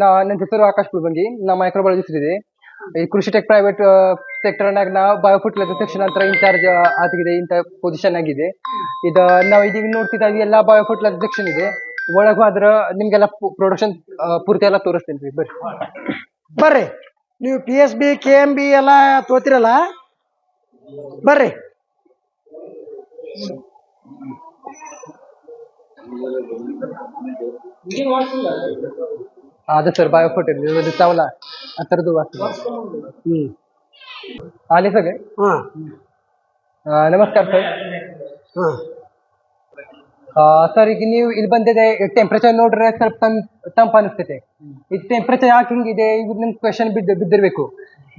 ನನ್ನ ಹೆಸರು ಆಕಾಶ್ ಕುಲ್ಬಂಗಿ. ನಾ ಮೈಕ್ರೋಬಯಾಲಜಿಸ್ಟ್ ಇದೆ ಈ ಕೃಷಿ ಟೆಕ್ ಪ್ರೈವೇಟ್ ಸೆಕ್ಟರ್ ನಾಗ ನಾ ಬಯೋಫರ್ಟಿಲೈಸರ್ ಸೆಕ್ಷನ್ ಅಂತ ಇನ್ಚಾರ್ಜ್ ಆಗಿದೆ ಇಂತ ಪೊಸಿಷನ್ ಆಗಿದೆ ಇದು ನಾವು ಇದೀಗ ನೋಡ್ತಿದ್ದಾಗ ಎಲ್ಲ ಬಯೋಫರ್ಟಿಲೈಸರ್ ಸೆಕ್ಷನ್ ಇದೆ. ಒಳಗ್ ಹೋದ್ರ ನಿಮ್ಗೆಲ್ಲ ಪ್ರೊಡಕ್ಷನ್ ಪೂರ್ತಿ ಎಲ್ಲ ತೋರಿಸ್ತೇನೆ ಬರ್ರಿ. ಬರ್ರಿ. ನೀವು P S B K M B ಎಲ್ಲ ತೋತಿರಲ್ಲ? ಬರ್ರಿ. ಅದೇ ಸರ್ ಬಯೋಫರ್ಟಿಲೈಸರ್ ಇರ್ತಾವಲ್ಲ ಆ ಥರದ್ದು ಆಗ್ತದೆ ಹ್ಮ್. ಆಲಿ ಸರ್ ಹಾ. ನಮಸ್ಕಾರ ಸರ್. ಹಾ. ಸರ್ ಈಗ ನೀವು ಇಲ್ಲಿ ಬಂದಿದೆ ಟೆಂಪ್ರೇಚರ್ ನೋಡ್ರೆ ಸ್ವಲ್ಪ ತಂಪ ತಂಪು ಅನಿಸ್ತೈತೆ. ಈ ಟೆಂಪ್ರೇಚರ್ ಯಾಕೆ ಹಿಂಗಿದೆ? ಈಗ ನಮ್ ಕ್ವೆಶನ್ ಬಿದ್ದು ಬಿದ್ದಿರಬೇಕು.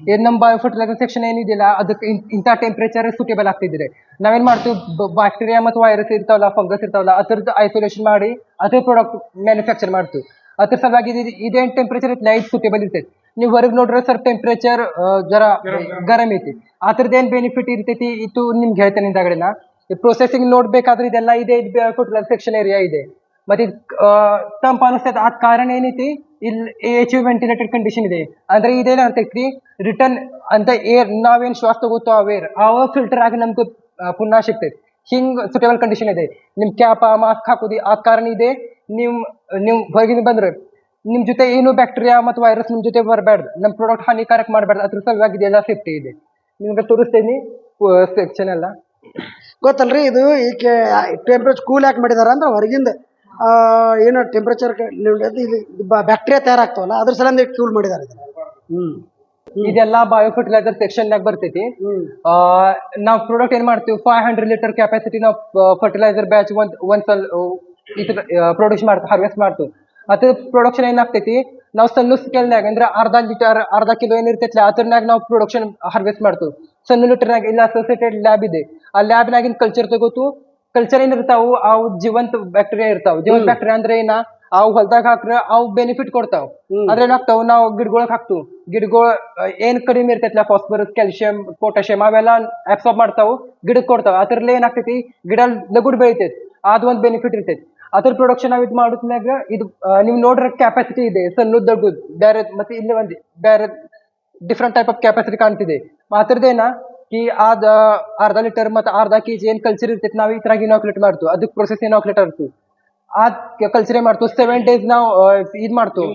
ಏನ್ ನಮ್ಮ ಬಯೋಫರ್ಟಿಲೈಸರ್ ಸೆಕ್ಷನ್ ಏನಿದೆಯಲ್ಲ ಅದಕ್ಕೆ ಇಂಥ ಟೆಂಪ್ರೇಚರ್ ಸೂಟೇಬಲ್ ಆಗ್ತಿದ್ರೆ ನಾವೇನ್ ಮಾಡ್ತೀವಿ? ಬ್ಯಾಕ್ಟೀರಿಯಾ ಮತ್ತು ವೈರಸ್ ಇರ್ತಾವಲ್ಲ ಫಂಗಸ್ ಇರ್ತಾವಲ್ಲ ಅದ್ರದ್ದು ಐಸೋಲೇಷನ್ ಮಾಡಿ ಅದೇ ಪ್ರಾಡಕ್ಟ್ ಮ್ಯಾನುಫ್ಯಾಕ್ಚರ್ ಮಾಡ್ತೀವಿ. ಅದ್ರ ಸಲುವಾಗಿ ಇದೇನು ಟೆಂಪ್ರೇಚರ್ ಐತಿ ಲೈಟ್ ಸೂಟೇಬಲ್ ಇರ್ತೈತಿ. ನೀವು ಹೊರಗೆ ನೋಡ್ರೆ ಸರ್ ಟೆಂಪ್ರೇಚರ್ ಜರ ಗರಂ ಐತಿ. ಅದ್ರದ್ದು ಏನ್ ಬೆನಿಫಿಟ್ ಇರ್ತೈತಿ ಇದು ನಿಮ್ಗೆ ಹೇಳ್ತೇನೆ ಹಿಂದಾಗಡೆನ ಈ ಪ್ರೊಸೆಸಿಂಗ್ ನೋಡ್ಬೇಕಾದ್ರೆ ಇದೆಲ್ಲ ಇದೆ ಇದು ಸೆಕ್ಷನ್ ಏರಿಯಾ ಇದೆ. ಮತ್ತೆ ಇದು ತಂಪ ಅನಿಸ್ತೈತೆ. ಆ ಕಾರಣ ಏನೈತಿ? ಇಲ್ಲಿ ಎಚ್ ವೆಂಟಿಲೇಟೆಡ್ ಕಂಡೀಷನ್ ಇದೆ. ಅಂದ್ರೆ ಇದೇನ ಅಂತೈತಿ ರಿಟರ್ನ್ ಅಂತ ಏರ್ ನಾವೇನ್ ಶ್ವಾಸ ತಗೋತೋ ಆ ಏರ್ ಅವ ಫಿಲ್ಟರ್ ಆಗಿ ನಮ್ಗೆ ಪುನಃ ಸಿಗ್ತೈತಿ. ಹಿಂಗ್ ಸುಟೇಬಲ್ ಕಂಡೀಷನ್ ಇದೆ. ನಿಮ್ ಕ್ಯಾಪ್ ಮಾಸ್ಕ್ ಹಾಕೋದಿ ಆ ಕಾರಣ ಇದೆ. ನಿಮ್ ನೀವು ಹೊರಗಿಂದ ಬಂದ್ರೆ ನಿಮ್ ಜೊತೆ ಏನು ಬ್ಯಾಕ್ಟೀರಿಯಾ ಮತ್ತು ವೈರಸ್ ನಿಮ್ ಜೊತೆ ಬರಬಾರ್ದು. ನಮ್ ಪ್ರಾಡಕ್ಟ್ ಹಾನಿಕಾರಕ ಮಾಡಬಾರ್ದು. ಅದ್ರ ಸಲುವಾಗಿ ಇದೆಲ್ಲ ಸೇಫ್ಟಿ ಇದೆ. ನಿಮ್ಗೆ ತೋರಿಸ್ತೇನೆ. ಸೆಕ್ಷನ್ ಎಲ್ಲ. ಗೊತ್ತಲ್ರಿ ಇದು ಈಕೆ ಟೆಂಪ್ರೇಚರ್ ಕೂಲ್ ಯಾಕೆ ಮಾಡಿದಾರ ಅಂದ್ರೆ ಹೊರಗಿಂದ ಏನು ಟೆಂಪ್ರೇಚರ್ ಇದು ಬ್ಯಾಕ್ಟೀರಿಯಾ ತಯಾರಾಗ್ತಾವಲ್ಲ ಅದ್ರ ಸಲಂದ ಕೂಲ್ ಮಾಡಿದಾರೆ ಹ್ಞೂ ಇದೆಲ್ಲ ಬಯೋ ಫರ್ಟಿಲೈಸರ್ ಸೆಕ್ಷನ್ ನಾಗ ಬರ್ತೈತಿ ನಾವು ಪ್ರಾಡಕ್ಟ್ ಏನ್ ಮಾಡ್ತೀವಿ? ಫೈವ್ ಹಂಡ್ರೆಡ್ ಲೀಟರ್ ಕೆಪಾಸಿಟಿ ನಾವು ಫರ್ಟಿಲೈಸರ್ ಬ್ಯಾಚ್ ಒಂದ್ ಒಂದ್ ಸಲ ಇದ್ರ ಪ್ರೊಡ್ಯೂಸ್ ಮಾಡ್ತು ಹಾರ್ವೆಸ್ಟ್ ಮಾಡ್ತು. ಅದ್ರ ಪ್ರೊಡಕ್ಷನ್ ಏನಾಗ್ತೈತಿ? ನಾವು ಸಣ್ಣ ಸ್ಕೇಲ್ನಾಗ ಅಂದ್ರೆ ಅರ್ಧ ಲೀಟರ್ ಅರ್ಧ ಕಿಲೋ ಏನಿರ್ತೈತಿ ಅದ್ರನಾಗ ನಾವು ಪ್ರೊಡಕ್ಷನ್ ಹಾರ್ವೆಸ್ಟ್ ಮಾಡ್ತು. ಸಣ್ಣ ಲೀಟರ್ನಾಗ ಇಲ್ಲ ಅಸೋಸಿಯೇಟೆಡ್ ಲ್ಯಾಬ್ ಇದೆ. ಆ ಲ್ಯಾಬ್ನಾಗಿನ ಕಲ್ಚರ್ ತಗೋತು. ಕಲ್ಚರ್ ಏನಿರ್ತಾವು ಅವು ಜೀವಂತ ಬ್ಯಾಕ್ಟೀರಿಯಾ ಇರ್ತಾವ. ಜೀವಂತ ಬ್ಯಾಕ್ಟೀರಿಯಾ ಅಂದ್ರೆ ಏನ? ಅವು ಹೊಲ್ದಾಗ ಹಾಕ್ರ ಅವು ಬೆನಿಫಿಟ್ ಕೊಡ್ತಾವ. ಅದ್ರ ಏನಾಗ್ತಾವ? ನಾವು ಗಿಡಗೊಳಗ್ ಹಾಕ್ತು. ಗಿಡಗಳು ಏನ್ ಕಡಿಮೆ ಇರ್ತೈತಿ ಫಾಸ್ಫರಸ್ ಕ್ಯಾಲ್ಸಿಯಂ ಪೊಟ್ಯಾಷಿಯಂ ಅವೆಲ್ಲ ಅಬ್ಸಾರ್ಬ್ ಮಾಡ್ತಾವು. ಗಿಡಕ್ ಕೊಡ್ತಾವ. ಅದ್ರಲ್ಲೇ ಏನಾಗ್ತೈತಿ? ಗಿಡ ಲಗುಡ್ ಬೆಳಿತೈತಿ. ಅದ್ ಒಂದ್ ಬೆನಿಫಿಟ್ ಇರ್ತೈತಿ. ಅದ್ರ ಪ್ರೊಡಕ್ಷನ್ ನಾವ್ ಇದ್ ಮಾಡಿದ್ಮ್ಯಾಗ ಇದು ನೀವು ನೋಡ್ರ ಕೆಪಾಸಿಟಿ ಇದೆ. ಸಣ್ಣ ದೊಡ್ಡದು ಬೇರೆ ಮತ್ತೆ ಇಲ್ಲಿ ಒಂದು ಬೇರೆ ಡಿಫ್ರೆಂಟ್ ಟೈಪ್ ಆಫ್ ಕೆಪಾಸಿಟಿ ಕಾಣ್ತಿದೆ. ಮಾತ್ರದೇನ ಕಿ ಅದ ಅರ್ಧ ಲೀಟರ್ ಮತ್ತೆ ಅರ್ಧ ಕೆಜಿ ಏನ್ ಕಲ್ಚರ್ ಇರ್ತೈತಿ ನಾವ್ ಈ ತರ ಇನಾಕ್ಯುಲೇಟ್ ಮಾಡ್ತೀವಿ. ಅದಕ್ಕೆ ಪ್ರೊಸೆಸ್ ಇನಾಕ್ಯುಲೇಟ್ ಆಗ್ತು ಆ ಕಲ್ಚರ್ ಏನ್ ಮಾಡ್ತೀವಿ. ಸೆವೆನ್ ಡೇಸ್ ನಾವು ಆ, ಇದ್ ಮಾಡ್ತೀವಿ.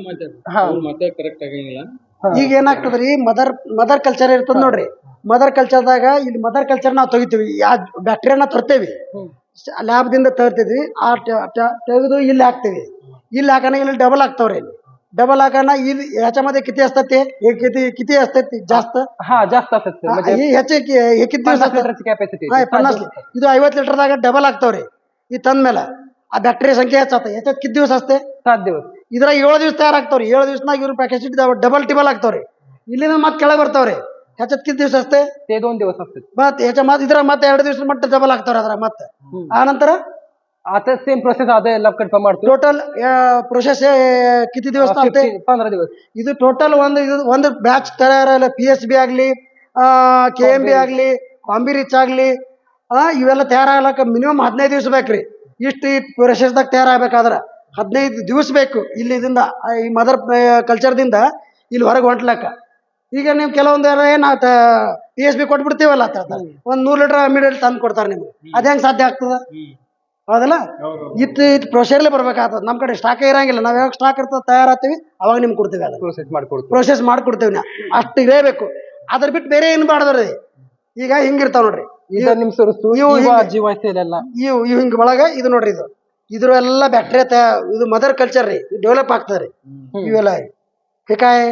ಹಾ. ಮತ್ತೆ ಕರೆಕ್ಟ್ ಈಗ ಏನಾಗ್ತದ್ರಿ ಮದರ್ ಮದರ್ ಕಲ್ಚರ್ ಇರ್ತದ ನೋಡ್ರಿ. ಮದರ್ ಕಲ್ಚರ್ದಾಗ ಇಲ್ಲಿ ಮದರ್ ಕಲ್ಚರ್ ನಾವು ತೆಗಿತೀವಿ. ಯಾ ಬ್ಯಾಕ್ಟೀರಿಯಾನ ತರ್ತೇವಿ. ಲ್ಯಾಬ್ದಿಂದ ತರ್ತಿದ್ವಿ ಆ ಟ- ಟ- ತೆಗೆದು ಇಲ್ಲಿ ಹಾಕ್ತೀವಿ ಇಲ್ಲಿ ಹಾಕನ ಇಲ್ಲಿ ಡಬಲ್ ಆಗ್ತಾವ್ರಿ ಇಲ್ಲಿ ಡಬಲ್ ಹಾಕನ ಇಲ್ಲಿ ह्याच्यामध्ये किती असतात ते हे किती किती असतात ते जास्त ಹಾ ಜಾಸ್ತಿ ಆಗ್ತದೆ हा, हे ह्याचे कि- हे किती दिवस असतात ಲೀಟರ್ ಕೆಪಾಸಿಟಿ ಹಾ, ಪನ್ನಾಸ್ ಇದು ಐವತ್ತು ಲೀಟರ್ದಾಗ ಡಬಲ್ ಆಗ್ತಾವ್ರಿ ಈ ತಂದ್ಮೇಲೆ ಆ ಬ್ಯಾಕ್ಟೀರಿಯಾ ಸಂಖ್ಯೆ ಹೆಚ್ಚಾತ ह्याच्यात किती दिवस असते ಸಾತ್ ದಿವಸ ಇದ್ರಾಗ ಏಳು ದಿವಸ ತಯಾರಾಗ್ತಾವ್ರಿ ಏಳು ದಿವಸನಾಗ ಇವ್ರ ಪ್ಯಾಕೆಟ್ ಡಬಲ್ ಟಿಬಲ್ ಆಗ್ತಾವ್ರಿ ಇಲ್ಲಿಂದ ಮತ್ತೆ ಕೆಳಗೆ ಬರ್ತಾವ್ರಿ ह्याच्यात किती दिवस असते ते दोन दिवस असतात ಮತ್ತೆ ह्याच्या ಮತ್ತೆ ಇದ್ರಾಗ ಮತ್ತೆ ಎರಡು ದಿವಸ ಮಟ್ಟ ಡಬಲ್ ಆಗ್ತಾವ್ರಿ ಅದ್ರಾಗ ಮತ್ತೆ ಆ ನಂತರ आता सेम प्रोसेस आता ಎಲ್ಲ ಕನ್ಫರ್ಮ್ ಮಾಡ್ತೀವಿ ಟೋಟಲ್ ಪ್ರೊಸೆಸ್ किती दिवस चालते पंधरा दिवस ಇದು ಟೋಟಲ್ ಒಂದು ಇದು ಒಂದು ಬ್ಯಾಚ್ ತಯಾರಲ್ಲ ಪಿ ಎಸ್ ಬಿ ಆಗಲಿ ಕೆ ಎಂ ಬಿ ಆಗಲಿ ಕಾಂಬಿ ರಿಚ್ ಆಗಲಿ ಇವೆಲ್ಲ ತಯಾರಾಗ್ಲಕ್ಕ ಮಿನಿಮಮ್ ಹದಿನೈದು ದಿವಸ ಬೇಕ್ರಿ ಇಷ್ಟು ಈ ಪ್ರೊಸೆಸ್ದಾಗ ತಯಾರಾಗಬೇಕಾದ್ರೆ ಹದಿನೈದು ದಿವಸ ಬೇಕು ಇಲ್ಲಿದಿಂದ ಆ, ಈ ಮದರ್ ಕಲ್ಚರ್ದಿಂದ ಇಲ್ಲಿ ಹೊರಗೆ ಹೊಂಟ್ಲಕ್ಕ ಈಗ ನೀವು ಕೆಲವೊಂದು ಏನು ಪಿ ಎಸ್ ಬಿ ಕೊಟ್ಬಿಡ್ತೀವಲ್ಲ ಒಂದ್ ಹೇಳ್ತಾರೆ ಒಂದು ನೂರು ಲೀಟರ್ ಇಮಿಡಿಯೇಟ್ ತಂದು ಕೊಡ್ತಾರೆ ನಿಮ್ಗೆ. ಅದು ಹೆಂಗೆ ಸಾಧ್ಯ ಆಗ್ತದ? ಹೌದಲ್ಲ? ಇತ್ತು ಇತ್ತು ಪ್ರೊಸೆಸ್ಲೇ ಬರ್ಬೇಕಾಗ್ತದೆ ನಮ್ಮ ಕಡೆ ಸ್ಟಾಕ್ ಇರಂಗಿಲ್ಲ. ನಾವು ಯಾವಾಗ ಸ್ಟಾಕ್ ಇರ್ತದೆ ತಯಾರಾಗ್ತೀವಿ ಅವಾಗ ನಿಮ್ಗೆ ಕೊಡ್ತೀವಿ ಅಲ್ಲ ಪ್ರೋಸೆಸ್ ಮಾಡ್ಕೊಡ್ತೀವಿ. ಪ್ರೊಸೆಸ್ ಮಾಡ್ಕೊಡ್ತೇವೆ ನಾ ಅಷ್ಟು ಇರಬೇಕು ಅದ್ರ ಬಿಟ್ಟು ಬೇರೆ ಏನು ಮಾಡ್ದ್ರಿ ಈಗ ಹಿಂಗಿರ್ತಾವ ನೋಡ್ರಿ. ಈಗ ನಿಮ್ ಸುರಿಸ್ತು ಇವು ಇವ ಹಿಂಗೆ- ಇವು ಒಳಗ ಇದು ನೋಡ್ರಿ ಇದು. ಇದ್ರ ಎಲ್ಲ ಬ್ಯಾಕ್ಟೀರಿಯಾ ಇದು ಮದರ್ ಕಲ್ಚರ್ ರೀ. ಡೆವಲಪ್ ಆಗ್ತದೆ ರೀ ಇವೆಲ್ಲ. ಹಿಕಾಯ್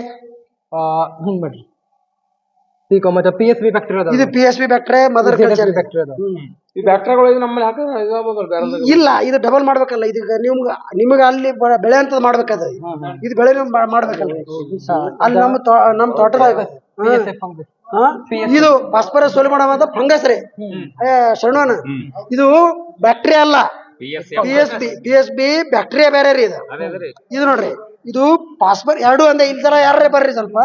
ಹಿಂಗ್ ಮಾಡ್ರಿ ಈಗ ಮತ್ತೆ ಪಿ ಎಸ್ ಬಿ ಬ್ಯಾಕ್ಟೀರಿಯಾ ಇದು P S B bacteria mother culture bacteria ಈ ಇದು ನಮ್ಮಲ್ಲಿ ಹಾಕಿದ್ರೆ ಇದಾಗ್ಬೇಕಲ್ಲ ಬೇರೆ ಇಲ್ಲ ಇದು ಡಬಲ್ ಮಾಡ್ಬೇಕಲ್ಲ ಇದೀಗ ನಿಮ್ಗೆ ನಿಮಗೆ ಅಲ್ಲಿ ಬ- ಬೆಳೆ ಅಂತದ್ ಮಾಡ್ಬೇಕದ. ಇದು ಬೆಳೆ ಮಾಡಬೇಕಲ್ಲ. ಮಾ- ಮಾಡ್ಬೇಕಲ್ಲ ಅಲ್ಲಿ ನಮ್ಮ ತೋ- ನಮ್ಮ ತೋಟದಾಗ ಹಾ? ಇದು ಫಾಸ್ಫರಸ್ ಸೋಲಿ ಮಾಡುವಂತ ಫಂಗಸ್ ರೀ. ಶರಣೋನ ಇದು ಬ್ಯಾಕ್ಟೀರಿಯಾ ಅಲ್ಲ. P S B P S B bacteria ಬೇರೆ ರೀ ಇದು. ಇದು ನೋಡ್ರಿ ಇದು ಪಾಸ್ಪರ್ ಎರಡು ಅಂದ್ರೆ ಇಲ್ಲಿ ತರ ಯಾರೇ ಬರ್ರಿ ಸ್ವಲ್ಪ.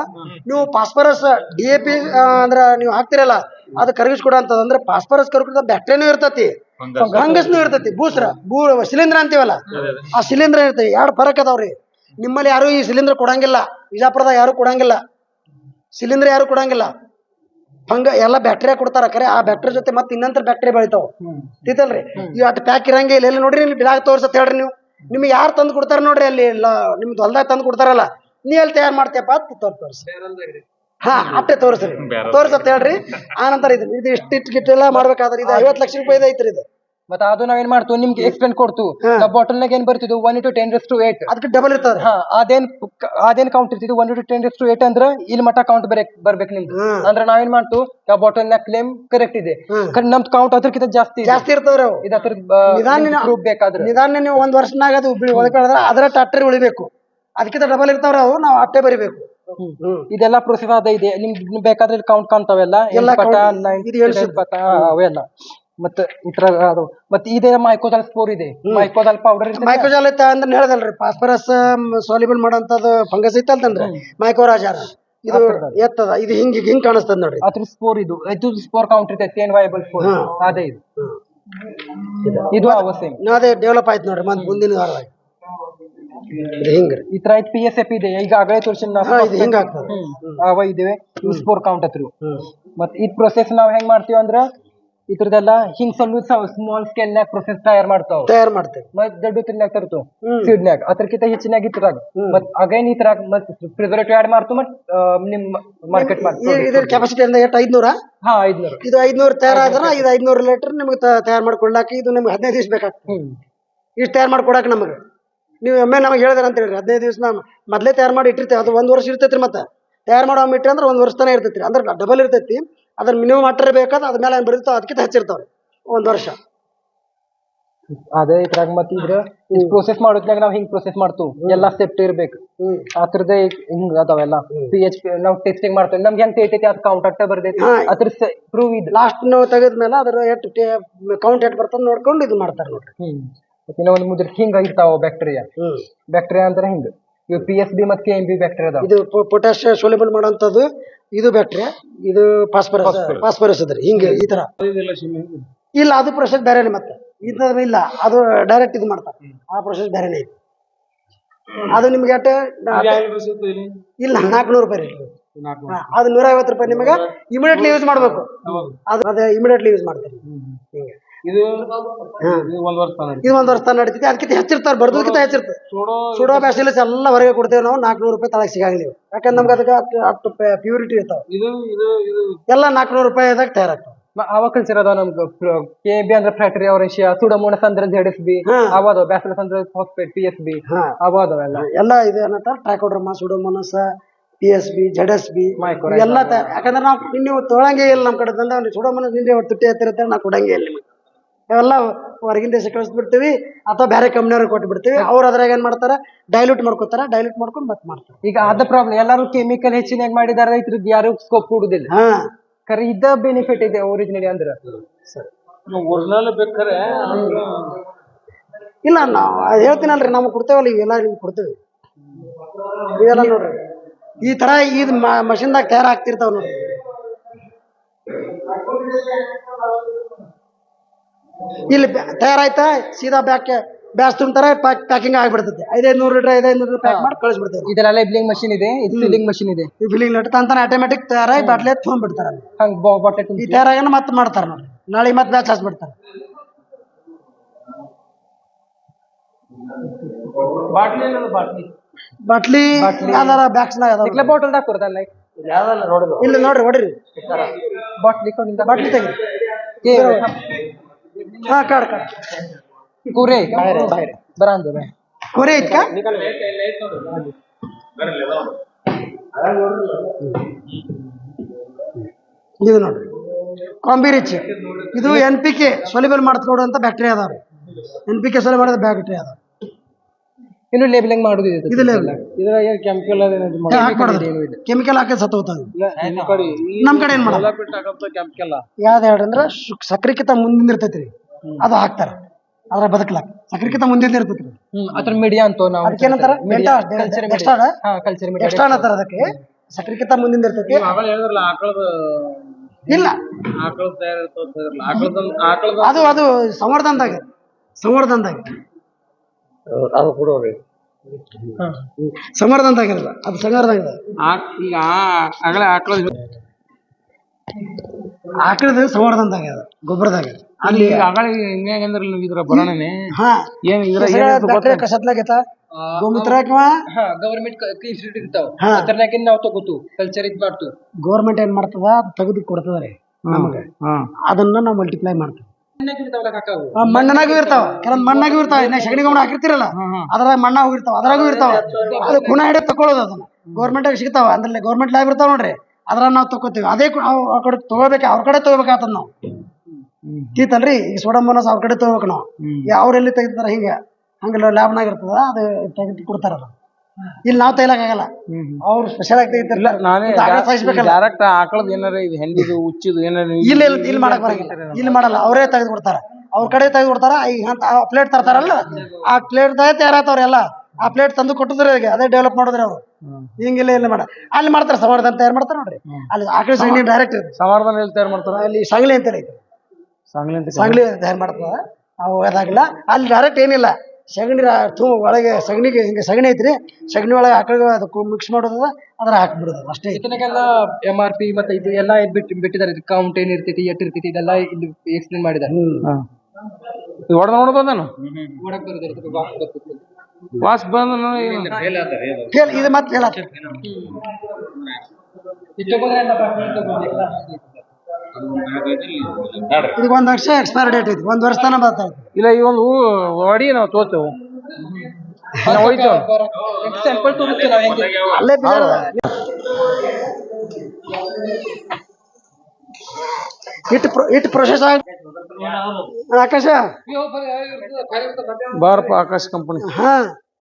ನೀವು ಪಾಸ್ಪರಸ್ ಡಿ ಎ ಪಿ ಅಂದ್ರ ನೀವು ಹಾಕ್ತಿರಲ್ಲ ಅದು ಕರಗಿಸ್ಕೊಡ ಅಂತದ ಅಂದ್ರೆ ಪಾಸ್ಪರಸ್ ಕರ್ಗಿದ ಬ್ಯಾಕ್ಟೀರಿಯಾನು ಇರ್ತತಿ ಫಂಗಸ್ನು ಇರ್ತತಿ ಬೂಸ್ರ ಬೂ ಶಿಲೀಂಧ್ರ ಅಂತೀವಲ್ಲ? ಆ ಶಿಲೀಂಧ್ರ ಇರ್ತೈತಿ ಎರಡು ಫರಕ್ ಅದಾವ್ರಿ ನಿಮ್ಮಲ್ಲಿ ಯಾರು ಈ ಸಿಲಿಂದ್ರ ಕೊಡಂಗಿಲ್ಲ ವಿಜಾಪುರದಾಗ ಯಾರು ಕೊಡಂಗಿಲ್ಲ. ಸಿಲಿಂದ್ರ ಯಾರು ಕೊಡಂಗಿಲ್ಲ. ಹಂಗ ಎಲ್ಲ ಬ್ಯಾಟ್ರಿಯ ಕೊಡ್ತಾರ ಕರೆ ಆ ಬ್ಯಾಟ್ರಿ ಜೊತೆ ಮತ್ತೆ ಇನ್ನಂತರ ಬ್ಯಾಟ್ರಿ ಬೆಳಿತಾವ. ತಿತ್ತಲ್ರಿ ಈ ಅಟ್ ಪ್ಯಾಕ್ ಇರಂಗೆ ಇಲ್ಲ ಎಲ್ಲಿ ನೋಡ್ರಿ ಇಲ್ಲಿ ಬಿಡಾಗ ತೋರ್ಸತ್ ಹೇಳ್ರಿ ನೀವು. ನಿಮ್ಗೆ ಯಾರು ತಂದು ಕೊಡ್ತಾರ ನೋಡ್ರಿ ಅಲ್ಲಿ ಇಲ್ಲ ನಿಮ್ದು ಹೊಲ್ದಾಗ ತಂದು ಕೊಡ್ತಾರಲ್ಲ ನೀ ಎಲ್ಲಿ ತಯಾರು ಮಾಡ್ತೀಯಪ್ಪ ಅಂತ ತೋರ್ ಹಾ ಅಟ್ಟೆ ತೋರಿಸ್ರಿ. ತೋರ್ಸತ್ ಹೇಳ್ರಿ. ಆ ನಂತರ ಇದು ಇದು ಇಷ್ಟು ಇಟ್ಟು ಗಿಟ್ಟೆಲ್ಲ ಮಾಡ್ಬೇಕಾದ್ರೆ ಇದು ಐವತ್ತು ಲಕ್ಷ ರೂಪಾಯಿ ಐತ್ರಿ ಇದು. ಮತ್ತೆ ಅದು ನಾವೇನ್ ಮಾಡ್ತು? ನಿಮ್ಗೆ ಎಕ್ಸ್ಪ್ಲೇನ್ ಕೊಡ್ತು. ಬಾಟಲ್ ನಾಗ ಏನ್ ಬರ್ತಿದ್ವು? One two ten two eight ಅದಕ್ಕೆ ಡಬಲ್ ಇರ್ತದ. ಹಾ ಅದೇನ್ ಅದೇನ್ ಕೌಂಟ್ ಇರ್ತಿದ್ವು? One two ten two eight ಅಂದ್ರ ಇಲ್ಲಿ ಮಟ್ಟ ಕೌಂಟ್ ಬರಕ್ ಬರ್ಬೇಕು ನಿಮ್ದು. ಅಂದ್ರ ಅಂದ್ರೆ ನಾವೇನ್ ಮಾಡ್ತು? ಆ ಬಾಟಲ್ನ ಕ್ಲೇಮ್ ಕರೆಕ್ಟ್ ಇದೆ. ನಮ್ದು ಕೌಂಟ್ ಅದಕ್ಕಿಂತ ಜಾಸ್ತಿ ಇದೆ. ಜಾಸ್ತಿ ಇರ್ತವ್ರಿ ಅವು. ಇದು ನಿಧಾನ ಅದ್ರ ಪ್ರೂಫ್ ಬೇಕಾದ್ರೆ. ನಿಧಾನ ನೀವು ಒಂದ್ ವರ್ಷನಾಗ ಅದು ಒಳಗಡೆ ಅದರ ಉಳಿಬೇಕು. ಅದಕ್ಕಿಂತ ಡಬಲ್ ಇರ್ತಾವ್ರ ಅವು ನಾವು ಅಟ್ಟೆ ಬರಿಬೇಕು. ಇದೆಲ್ಲ ಪ್ರೊಸೆಸ್ ಅದ ಇದೆ. ನಿಮ್ಗೆ ಬೇಕಾದ್ರೆ ಕೌಂಟ್ ಕಾಣ್ತಾವೆಲ್ಲ. ಎಲ್ಲ count- ಇದು ಅವೆಲ್ಲ. ಮತ್ತೆ ಇತರ ಅದು ಮತ್ತೆ ಇದೇ ಮೈಕೋಜಾಲ್ ಸ್ಪೋರ್ ಇದೆ. ಮೈಕೋಜಾಲ್ ಪೌಡರ್ ಮೈಕ್ರೋಜಾಲ ಐತ ಅಂದ್ರೆ ಹೇಳ್ದಲ್ರಿ ಫಾಸ್ಫರಸ್ ಸೋಲಿಬಲ್ ಮಾಡೋಂಥದ್ದು ಫಂಗಸ್ ಐತಲ್ತನ್ರಿ ಮೈಕೋರಾಜಾರ ಇದು ಎತ್ತದ ಇದು ಹಿಂಗ್ ಹಿಂಗ್ ಕಾಣಿಸ್ತದ ನೋಡ್ರಿ. ಅದ್ರ ಸ್ಪೋರ್ ಇದು ಇದು ಸ್ಪೋರ್ ಕೌಂಟ್ ಇದೆ ಏನ್ ವೈಬಲ್ ಸ್ಪೋರ್. ಅದೇ ಇದು. ಇದು ಅವಶ್ಯ ಅದೇ ಡೆವಲಪ್ ಆಯ್ತು ನೋಡ್ರಿ ಮತ್ತೆ ಮುಂದಿನ ವಾರದಾಗ. ಇದು ಹಿಂಗ್ರಿ ಈ ತರ ಪಿ ಎಸ್ ಎಫ್ ಇದೆ ಈಗ ಆಗಲೇ ತೋರಿಸಿನ ಇದು ಹಿಂಗ್ ಅವ ಇದೇವೆ ಸ್ಪೋರ್ ಕೌಂಟ್ ಹತ್ರ ಮತ್ ಈ ಪ್ರೊಸೆಸ್ ನಾವ್ ಹೆಂಗ್ ಮಾಡ್ತೀವಿ ಅಂದ್ರ ಇದ್ರದೆಲ್ಲ ಹಿಂಗ್ ಸ್ವಲ್ಪ ಸ್ಮಾಲ್ ಸ್ಕೇಲ್ ನಾಗ ಪ್ರೊಸೆಸ್ ತಯಾರ ಮಾಡ್ತಾವ ತಯಾರ ಮಾಡ್ತೇವೆ. ಮತ್ ದೊಡ್ಡ ತಿನ್ನಾಗ ತರ್ತು. ಸೀಡ್ನ್ಯಾಗ. ಅದ್ರಕ್ಕಿಂತ ಹೆಚ್ಚಿನಾಗ ಇದ್ರಾಗ. ಮತ್ ಅಗೈನ್ ಈ ತರ ಮತ್ ಪ್ರಿಸರ್ವೇಟಿವ್ ಆಡ್ ಮಾಡ್ತು ಮತ್ ನಿಮ್ ಮಾರ್ಕೆಟ್ ಮಾಡ್ತೀವಿ ಇದ್ರ ಕೆಪಾಸಿಟಿ ಅಂದ್ರೆ ಎಷ್ಟು? ಐದ್ನೂರ? ಹಾ ಐದ್ನೂರ. ಇದು ತಯಾರ ತಯಾರಾದ್ರ ಇದು ಐದ್ನೂರ ಲೀಟರ್ ನಿಮ್ಗೆ ತಯಾರು ಮಾಡ್ಕೊಳ್ಳಾಕ ಇದು ನಿಮ್ಗೆ ಹದಿನೈದು ದಿವಸ ಬೇಕಾಗ್ತದೆ. ಇಷ್ಟು ತಯಾರು ಮಾಡ್ಕೊಡಾಕ ನಮಗೆ. ನೀವು ಒಮ್ಮೆ ನಮಗೆ ಹೇಳಿದ್ರೆ ಅಂತ ಹೇಳ್ರಿ ಹದಿನೈದು ದಿವಸ ನಾವು ಮೊದಲೇ ತಯಾರು ಮಾಡಿ ಇಟ್ಟಿರ್ತೇವೆ. ಅದು ಒಂದು ವರ್ಷ ಇರ್ತೈತ್ರಿ ಮತ್ತೆ. ತಯಾರು ಮಾಡೋ ಇಟ್ರಿ ಅಂದ್ರೆ ಒಂದು ವರ್ಷ ತನಕ ಇರ್ತೈತ್ರಿ. ಅಂದ್ರೆ ಡಬಲ್ ಇರ್ತೈತಿ. ಅದ್ರ ಮಿನಿಮಮ್ ಅಟ್ಟರ್ ಬೇಕಾದ ಅದ್ರ ಮೇಲೆ ಬರೀತಾವ ಅದಕ್ಕಿಂತ ಹೆಚ್ಚಿರ್ತಾವ್ರಿ ಒಂದು ವರ್ಷ. ಅದೇ ಇದ್ರಾಗ ಮತ್ ಇದ್ರ ಪ್ರೊಸೆಸ್ ಮಾಡೋದ್ನಾಗ ನಾವ್ ಹಿಂಗ್ ಪ್ರೊಸೆಸ್ ಮಾಡ್ತು ಎಲ್ಲಾ ಸೇಫ್ಟಿ ಇರ್ಬೇಕು. ಅದ್ರದ್ದೇ ಹಿಂಗ್ ಅದಾವೆಲ್ಲ ಪಿ ಎಚ್ ಪಿ ನಾವ್ ಟೆಸ್ಟಿಂಗ್ ಮಾಡ್ತೇವೆ. ನಮ್ಗೆ ಹೆಂಗ್ ತಿಳಿತೈತಿ ಅದ್ ಕೌಂಟ್ ಅಟ್ಟ ಬರ್ದೈತಿ. ಅದ್ರ ಪ್ರೂವ್ ಇದು. ಲಾಸ್ಟ್ ನಾವು ತೆಗೆದ್ಮೇಲೆ ಅದ್ರ ಎಷ್ಟು ಕೌಂಟ್ ಎಟ್ ಬರ್ತದ ನೋಡ್ಕೊಂಡು ಇದು ಮಾಡ್ತಾರೆ ನೋಡ್ರಿ. ಇನ್ನೂ ಒಂದ್ ಮುದ್ರ ಹಿಂಗ ಇರ್ತಾವ ಬ್ಯಾಕ್ಟೀರಿಯಾ ಬ್ಯಾಕ್ಟೀರಿಯಾ ಅಂದ್ರೆ ಹಿಂಗ್. ಇವು ಪಿ ಎಸ್ ಬಿ ಮತ್ತೆ ಕೆ ಎಂ ಬಿ ಬ್ಯಾಕ್ಟೀರಿಯಾ ಅದಾವ. ಇದು ಪೊಟ್ಯಾಶ್ ಸೋಲಿಬಲ್ ಮಾಡೋಂಥದ್ದು ಇದು ಬ್ಯಾಕ್ಟೀರಿಯಾ ಇದು ಫಾಸ್ಫರಸ್ ಫಾಸ್ಫರಸ್ ಅದ್ರಿ ಹಿಂಗೆ ಈ ತರ? ಇಲ್ಲ ಅದು ಪ್ರೊಸೆಸ್ ಬೇರೆನೆ ಮತ್ತೆ. ಇದು ಇಲ್ಲ ಅದು ಡೈರೆಕ್ಟ್ ಇದು ಮಾಡ್ತಾರೆ. ಆ ಪ್ರೊಸೆಸ್ ಬೇರೆನೆ ಐತಿ ಅದು ನಿಮ್ಗೆ ಅಟ್ಟ ಇಲ್ಲ. ನಾಲ್ಕುನೂರು ರೂಪಾಯಿ ರೀ ಅದು ನೂರ ಐವತ್ತು ರೂಪಾಯಿ ನಿಮಗೆ ಇಮಿಡಿಯೇಟ್ಲಿ ಯೂಸ್ ಮಾಡ್ಬೇಕು. ಹೌದು. ಅದು ಅದೇ ಇಮಿಡಿಯೇಟ್ಲಿ ಯೂಸ್ ಮಾಡ್ತಾರೆ. ಇದು ಇದು ಒಂದ್ ವರ್ಷ ತನಕ ಇದು ಒಂದು ವರ್ಷ ತನಕ ನಡೀತೈತಿ ಅದಕ್ಕಿಂತ ಹೆಚ್ಚಿರ್ತಾರೆ ಬರ್ದೋದಕ್ಕಿಂತ ಹೆಚ್ಚಿರ್ತಾರೆ. ಸೋಡೋ ಸುಡೋ ಬ್ಯಾಸಿಲಸ್ ಎಲ್ಲ ಹೊರಗೆ ಕೊಡ್ತೇವೆ ನಾವು ನಾಲ್ಕುನೂರು ರೂಪಾಯಿ ತಳಗೆ ಸಿಗಂಗಿಲ್ಲ ಇವು. ಯಾಕಂದ್ರೆ ನಮ್ಗೆ ಅದಕ್ಕೆ ಅಷ್ಟು ಅಷ್ಟು ಪ್ಯೂರಿಟಿ ಇರ್ತಾವೆ. ಇದು ಇದು ಇದು ಎಲ್ಲ ನಾಲ್ಕುನೂರು ರೂಪಾಯಿದಾಗ ತಯಾರಾಗ್ತವೆ. ಅವ ಕಲ್ಚರ್ ಅದಾವ ನಮ್ಗೆ ಕೆ ಬಿ ಅಂದ್ರೆ ಫ್ಯಾಕ್ಟರಿ ಅವರೇಶಿಯಾ ಸುಡಮೋಣಸ್ ಅಂದ್ರೆ ಜೆಡ್ ಎಸ್ ಬಿ ಹಾ. ಅವ ಅದಾವ. ಎಲ್ಲಾ ಅಂದ್ರೆ ಫಾಸ್ಫೇಟ್ ಪಿ ಎಸ್ ಬಿ ಹಾ. ಅವ ಅದಾವೆಲ್ಲ ಎಲ್ಲ. ಇದೆ ಏನಂತ trichoderma pseudomonas P S B Z S B Mycorrhiza. ಎಲ್ಲ ತ- ಯಾಕಂದ್ರೆ ನಾವು ನೀವು ತೊಳಂಗೇ ಇಲ್ಲ ನಮ್ಮ ಕಡೆ ತಂದ ಅವ್ನಿಗೆ ಸುಡೋಮೋನಸ್ ನಿಂದೆ ತುಟ್ಟಿ ಹತ್ತಿರ ನಾವು ಕೊಡಂಗೆ ಇಲ್ಲ ನಿಮಗೆ. ಅವೆಲ್ಲ ಹೊರಗಿನ ದೇಶಕ್ಕೆ ಕಳಿಸ್ಬಿಡ್ತೀವಿ ಅಥವಾ ಬೇರೆ ಕಂಪ್ನಿಯವ್ರಿಗೆ ಕೊಟ್ಬಿಡ್ತೀವಿ. ಅವ್ರು ಅದ್ರಾಗ ಏನು ಮಾಡ್ತಾರೆ? ಡೈಲ್ಯೂಟ್ ಮಾಡ್ಕೋತಾರ. ಡೈಲ್ಯೂಟ್ ಮಾಡ್ಕೊಂಡು ಮತ್ತೆ ಮಾಡ್ತಾರೆ. ಈಗ ಅದ ಪ್ರಾಬ್ಲಮ್ ಎಲ್ಲರೂ ಕೆಮಿಕಲ್ ಹೆಚ್ಚಿನಾಗ ಮಾಡಿದಾರೆ ಇದ್ರದ್ದು ಯಾರು ಸ್ಕೋಪ್ ಕೊಡುದಿಲ್ಲ. ಹಾ. ಖರೆ ಇದ ಬೆನಿಫಿಟ್ ಇದೆ ಒರಿಜಿನಲಿ ಅಂದ್ರೆ. ಒರಿಜಿನಲ್ ಬೇಕಾರೆ ಇಲ್ಲ ನಾವು ಹೇಳ್ತೀನಲ್ರಿ ನಮಗೆ ಕೊಡ್ತೇವಲ್ಲ ಇವೆಲ್ಲ ನಿಮ್ಗೆ ಕೊಡ್ತೇವೆ. ಇವೆಲ್ಲ ನೋಡ್ರಿ. ಈ ತರ ಇದು ಮಷಿನ್ದಾಗ ತಯಾರಾಗ್ತಿರ್ತಾವ ನೋಡ್ರಿ. ಇಲ್ಲಿ ತಯಾರಾಯ್ತಾ? ಸೀದಾ ಬ್ಯಾಕ್ ಬ್ಯಾಸ್ ತುಂಬ್ತಾರೆ ಪ್ಯಾಕಿಂಗ್ ಆಗ್ಬಿಡ್ತೈತೆ ಐದೈದು ನೂರು ಲೀಟರ್ ಐದೈದು ನೂರು ಪ್ಯಾಕ್ ಮಾಡಿ ಕಳಿಸ್ಬಿಡ್ತಾರೆ. ಇದೆಲ್ಲ ಲೇಬ್ಲಿಂಗ್ ಮಷಿನ್ ಇದೆ ಇದು ಸೀಲಿಂಗ್ ಮಷಿನ್ ಇದೆ. ಈ ಬಿಲ್ಲಿಂಗ್ ಲೀಟರ್ ತಂತಾನೆ ಆಟೋಮೆಟಿಕ್ ತಯಾರಾಗಿ ಬಾಟ್ಲೆ ತೊಗೊಂಡ್ಬಿಡ್ತಾರೆ ಹಂಗೆ ಬಾಟ್ಲೆ ಈ ತಯಾರಾಗ ಮತ್ತೆ ಮಾಡ್ತಾರೆ ನೋಡ್ರಿ ನಾಳೆ ಮತ್ತೆ ಬ್ಯಾಚ್ ಹಾಸ್ಬಿಡ್ತಾರೆ. ಬಾಟ್ಲಿ ಬಾಟ್ಲಿ ಬಾಟ್ಲಿ ಯಾವ್ದಾರ ಬ್ಯಾಗ್ಸ್ನಾಗ ಅದಾವ ಬಾಟಲ್ ಇಲ್ಲ ನೋಡ್ರಿ ಹೊಡಿರಿ. ಬಾಟ್ಲಿ ಬಾಟ್ಲಿ ತೆಗಿ ಹಾ ಕಾಡ್ ಕಾಡ್. ಕೂರೆ ಬರಾಂದ ಕೊರಿ ಐತ್ಕ ಇದು ನೋಡ್ರಿ. Combi rich. ಇದು N P K soluble bacteria ಅದಾವ್ರಿ. ಎನ್ ಪಿ ಕೆ ಸೊಲಿ ಮಾಡೋದು ಬ್ಯಾಕ್ಟೀರಿಯಾ ಅದಾವ ಇನ್ನು ಲೇಬಲಿಂಗ್ ಮಾಡುದು ಇದು. ಇದು ಲೇಬಲ್. ಇದ್ರಾಗ ಕೆಮಿಕಲ್ ಕೆಮಿಕಲ್ ಹಾಕಿ ಸತ್ತು ಹೋಗ್ತಾವೆ ಕಡೆ ಈ ನಮ್ ಕಡೆ ಏನ್ ಮಾಡೋದು ಹಾಕಂತ ಕೆಮಿಕಲ್. ಯಾವ್ದು ಹೇಳ್ರಿ ಅಂದ್ರೆ ಸಕ್ರಿಕಿತ ಮುಂದಿನ ಇರ್ತೈತ್ರಿ ಅದು ಹಾಕ್ತಾರ. ಅದ್ರ ಬದುಕಲಾಕ ಸಕ್ರಿಕಿತ ಮುಂದಿಂದ ಇರ್ತೈತಿ ಹ್ಮ್ ಅದ್ರ ಮೀಡಿಯಾ ಅಂತ ನಾವು ಅದಕ್ಕೆ ಏನಂತಾರ? ಕಲ್ಚರ್ ಎಕ್ಸ್ಟ್ರಾ ಹಾ ಕಲ್ಚರ್ ಮೀಡಿಯಾ ಎಕ್ಸ್ಟ್ರಾ ಅಂತಾರ ಅದಕ್ಕೆ. ಸಕ್ರಿಕಿತ ಮುಂದಿನ ಇರ್ತೈತಿ. ಆಮೇಲೆ ಹೇಳಿದ್ರಲ್ಲ ಆಕಳದ ಇಲ್ಲ. ಆಕಳದ ತಯಾರ ಇರ್ತಲ್ಲ ಆಕಳದ ಆಕಳದ ಅದು ಅದು ಸಂವರ್ಧನದಾಗ. ಸಂವರ್ಧನದಾಗ. ಅದು ಕೊಡೋರಿ ಸಮರ್ದಂತ ಆಗಿರಲ್ಲ ಅದು ಆ ಈಗ ಆಗಲೇ ಆಕಳದ ಆಕಳದ ಸಂವರ್ಧಂತ ಆಗ್ಯದ ಗೊಬ್ಬರದಾಗ ಅಲ್ಲಿ ಆಗಲೇ ಹಿಂಗ್ಯಾಗ ಅಂದ್ರಲ್ಲ ನೀವು ಇದ್ರ ಬರೋಣನೆ ಹಾ. ಏನ್ ಇದ್ರ ಕೆಸರ ಏನಿತ್ತು ಬ್ಯಾಕ್ಟೀರಿಯಾ ಗೊತ್ತಾ? ಕಸತ್ಲಾಗೈತ ಗೋಮೂತ್ರ ಹಾ ಗವರ್ಮೆಂಟ್ ಇನ್ಸ್ಟಿಟ್ಯೂಟ್ ಇರ್ತಾವ. ಹಾ. ಅದ್ರನಾಗ ನಾವು ತಗೋತು ಕಲ್ಚರ್ ಇದ್ ಮಾಡ್ತು ಗೌರ್ಮೆಂಟ್ ಏನ್ ಮಾಡ್ತದ? ಅದು ತೆಗೆದು ಕೊಡ್ತದ ನಮಗ. ನಮಗೆ ಅದನ್ನ ನಾವು ಮಲ್ಟಿಪ್ಲೈ ಮಾಡ್ತೇವೆ. ಮಣ್ಣನಾಗೂ ಇರ್ತಾವ. ಕೆಲವೊಂದ್ ಮಣ್ಣಾಗೂ ಇರ್ತಾವ. ಇನ್ನ ಸಗಣಿ ಗೊಬ್ಬರ ಹಾಕಿರ್ತಿರಲ್ಲ ಅದ್ರಾಗ ಮಣ್ಣ ಇರ್ತಾವ. ಅದ್ರಾಗೂ ಇರ್ತಾವ. ಅದು ಗುಣ ಹಿಡಿದು ತಕೊಳ್ಳೋದು ಅದನ್ನ ಗೌರ್ಮೆಂಟ್ ಸಿಗ್ತಾವ. ಅಂದ್ರೆ ಗೌರ್ಮೆಂಟ್ ಲ್ಯಾಬ್ ಇರ್ತಾವ ನೋಡ್ರಿ. ಅದ್ರಾಗ ನಾವು ತಗೋತೀವಿ. ಅದೇ ಅವ್ರ ಕಡೆ ತಗೋಬೇಕು ಅವ್ರ ಕಡೆ ತಗೋಬೇಕಾಗ್ತದ ನಾವು. ತೀತಲ್ರಿ ಈಗ ಸೋಡಂಬನಸ್ ಅವ್ರ ಕಡೆ ತಗೋಬೇಕು ನಾವು. ಎಲ್ಲಿ ಅವ್ರೆಲ್ಲಿ ತೆಗಿತಾರ ಹಿಂಗ ಹಂಗಲ್ಲ ಲ್ಯಾಬ್ನಾಗ ಇರ್ತದ ಅದು ತೆಗೆದು ಕೊಡ್ತಾರ. ಇಲ್ಲಿ ನಾವು ಆಗಲ್ಲ ಅವ್ರು ಸ್ಪೆಷಲ್ ಆಗಿ ನಾನೇ ಡೈರೆಕ್ಟ್ ಆಕಳದ ಏನಾರ ಇದು ಹೆಂಡಿದು ಉಚ್ಚಿದು ಏನಾರ ಇಲ್ಲ ಇಲ್ಲ ಇಲ್ಲಿ ಮಾಡಕ್ ಬರಂಗಿಲ್ಲ ಇಲ್ಲಿ ಮಾಡಲ್ಲ ಅವರೇ ತೆಗೆದು ಕೊಡ್ತಾರ. ಅವ್ರ ಕಡೆ ತೆಗೆದು ಕೊಡ್ತಾರ ಈಗ ಅಂತ ಪ್ಲೇಟ್ ತರ್ತಾರಲ್ಲ ಆ ಪ್ಲೇಟ್ ತಯಾರಾತವ್ರ ಎಲ್ಲ. ಆ ಪ್ಲೇಟ್ ತಂದು ಕೊಟ್ಟಿದ್ರೆ ಈಗ ಅದೇ ಡೆವಲಪ್ ಮಾಡಿದ್ರೆ ಅವರು. ಹಿಂಗಿಲ್ಲ ಇಲ್ಲ ಮಾಡ. ಅಲ್ಲಿ ಮಾಡ್ತಾರ ಸಮಾರ್ಧನ ತಯಾರು ಮಾಡ್ತಾರ ನೋಡ್ರಿ. ಅಲ್ಲಿ ಆಕಳ ಸಗಣಿ ಡೈರೆಕ್ಟ್ ಸಮಾರ್ಧನ ಎಲ್ಲಿ ತಯಾರು ಮಾಡ್ತಾರ? ಅಲ್ಲಿ ಸಂಗ್ಲಿ ಅಂತ ಐತೆ. ಸಾಂಗ್ಲಿ ಅಂತ ಸಂಗ್ಲಿ ತಯಾರು ಮಾಡ್ತದ. ನಾವು ಅದಾಗಿಲ್ಲ. ಅಲ್ಲಿ ಡೈರೆಕ್ಟ್ ಏನಿಲ್ಲ. ಸಗಣಿ ರಾ- ತು ಒಳಗೆ ಸಗಣಿಗೆ ಹಿಂಗೆ ಸಗಣಿ ಐತ್ರಿ. ಸಗಣಿ ಒಳಗೆ ಆಕಳಿಗೆ ಅದಕ್ಕೆ ಮಿಕ್ಸ್ ಮಾಡೋದ ಅದ್ರ ಹಾಕ್ಬಿಡೋದು ಅಷ್ಟೇ. ಇದನ್ನೆಲ್ಲ ಎಂ ಆರ್ ಪಿ ಮತ್ತೆ ಇದು ಎಲ್ಲ ಏನ್ ಬಿಟ್ಟು ಬಿಟ್ಟಿದ್ದಾರೆ ಕೌಂಟ್ ಏನ್ ಇರ್ತೈತಿ ಎಟ್ ಇರ್ತೈತಿ ಇದೆಲ್ಲ ಇಲ್ಲಿ ಎಕ್ಸ್ಪ್ಲೇನ್ ಮಾಡಿದ್ದಾರೆ ಹೊಡೆದ ನೋಡ್ಬೋದೇನು ನಾನು ಬರೋದಿರ್ತದೆ, ವಾಕ್ ಬರ್ತೈತಿ. ವಾಸ್ ಬಂದ ಇದು ಮತ್ತೆ ಫೇಲ್ ಆಗ್ತದೆ ಇದು ಒಂದು ವರ್ಷ ಎಕ್ಸ್ಪೈರ್ ಡೇಟ್ ಐತಿ. ಒಂದು ವರ್ಷ ತನಕ ಬರ್ತಾ ಐತಿ ಇಲ್ಲ ಈ ಒಂದು ಹೊಡಿ ನಾವು ತೋತೇವು ನಾವು ಹೋಯ್ತೇವೆ. ಸ್ಯಾಂಪಲ್ ತೋರಿಸ್ತೀವಿ ನಾವು ಹೆಂಗೆ ಅಲ್ಲೇ ಇಟ್ಟು ಪ್ರೊ ಪ್ರೊಸೆಸ್ ಆಗ ಆಕಾಶ? ಬಾರಪ್ಪ ಆಕಾಶ ಕಂಪನಿ ಹಾ.